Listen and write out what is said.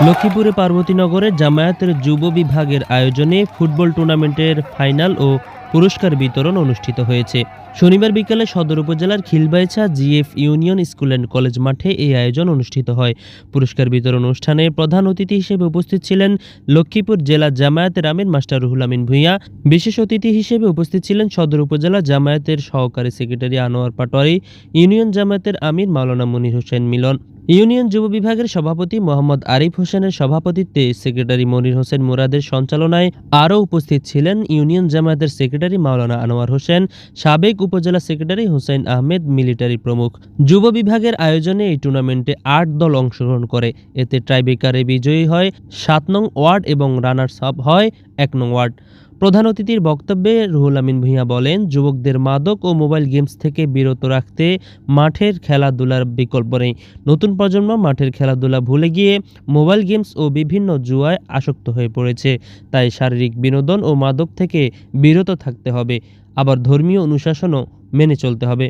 লক্ষ্মীপুরে পার্বতীনগরে জামায়াতের যুব বিভাগের আয়োজনে ফুটবল টুর্নামেন্টের ফাইনাল ও পুরস্কার বিতরণ অনুষ্ঠিত হয়েছে। শনিবার বিকেলে সদর উপজেলার Khilbaichha GF union school and college মাঠে এই আয়োজন অনুষ্ঠিত হয়। পুরস্কার বিতরণ অনুষ্ঠানে প্রধান অতিথি হিসেবে উপস্থিত ছিলেন লক্ষ্মীপুর জেলা জামায়াতের আমির মাস্টার রুহুল আমিন ভূঁইয়া। বিশেষ অতিথি হিসেবে উপস্থিত ছিলেন সদর উপজেলা জামায়াতের সহকারী সেক্রেটারি আনোয়ার পাটোয়ারি, ইউনিয়ন জামায়াতের আমির মাওলানা মনির হোসেন মিলন। ইউনিয়ন যুব বিভাগের সভাপতি মোহাম্মদ আরিফ হোসেনের সভাপতিত্বে সেক্রেটারি মনির হোসেন মুরাদের সঞ্চালনায় আরও উপস্থিত ছিলেন ইউনিয়ন জামায়াতের সেক্রেটারি মাওলানা আনোয়ার হোসেন, সাবেক উপজেলা সেক্রেটারি হোসেন আহমেদ, মিলিটারি প্রমুখ। যুব বিভাগের আয়োজনে এই টুর্নামেন্টে আট দল অংশগ্রহণ করে। এতে ট্রাইবেকারে বিজয়ী হয়, সাত নং ওয়ার্ড এবং রানার্স আপ হয়, এক নং ওয়ার্ড। প্রধান অতিথির বক্তব্যে রুহুল আমিন ভূঁইয়া বলেন, যুবকদের মাদক ও মোবাইল গেমস থেকে বিরত রাখতে মাঠের খেলাধুলার বিকল্প নেই। নতুন প্রজন্ম মাঠের খেলাধুলা ভুলে গিয়ে মোবাইল গেমস ও বিভিন্ন জুয়ায় আসক্ত হয়ে পড়েছে। তাই শারীরিক বিনোদন ও মাদক থেকে বিরত থাকতে হবে। আবার ধর্মীয় অনুশাসনও মেনে চলতে হবে।